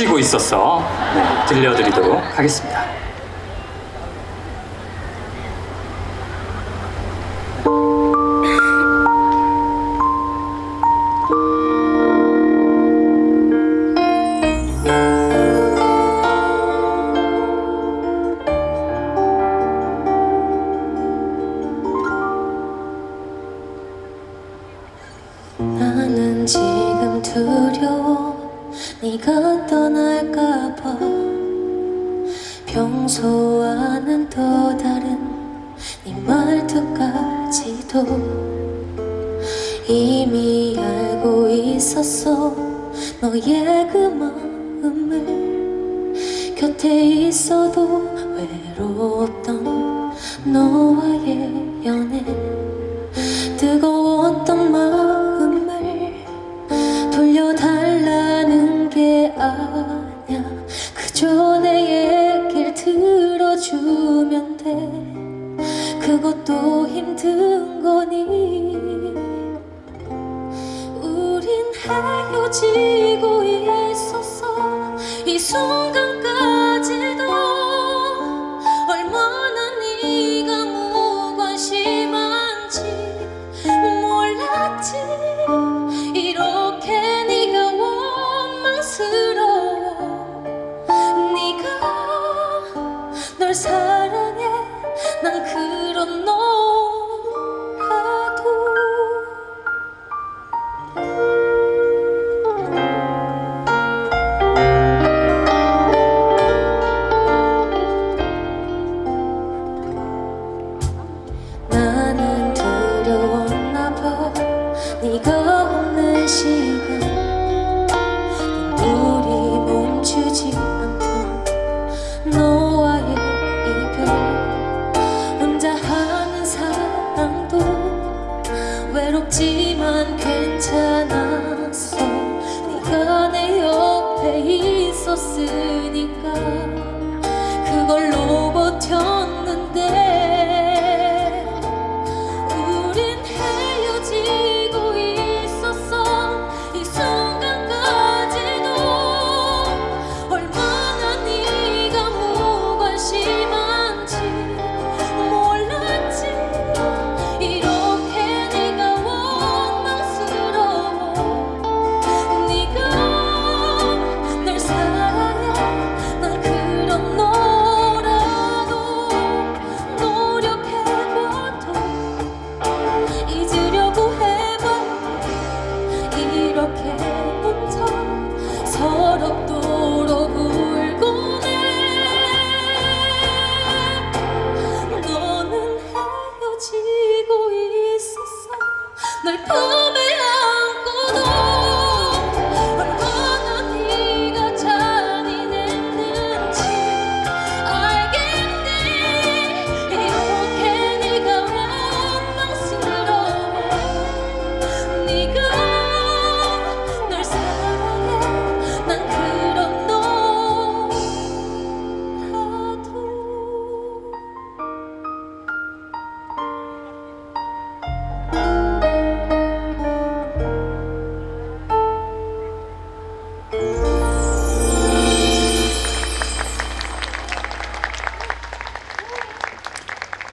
숨지고 있었어. 네, 들려드리도록 하겠습니다. 나는 지금 두려워 네가 떠날까봐 평소와는 또 다른 네 말투까지도 이미 알고 있었어. 너의 그 마음을 곁에 있어도 외로웠던 너와의 연애 그것도 힘든 거니? 우린 헤어지고 있었어. 이 순간까지도 얼마나 네가 무관심한지 몰랐지. 이렇게 네가 원망스러워. 네가 널 사랑 괜찮았어. 네가 내 옆에 있었을 like, oh.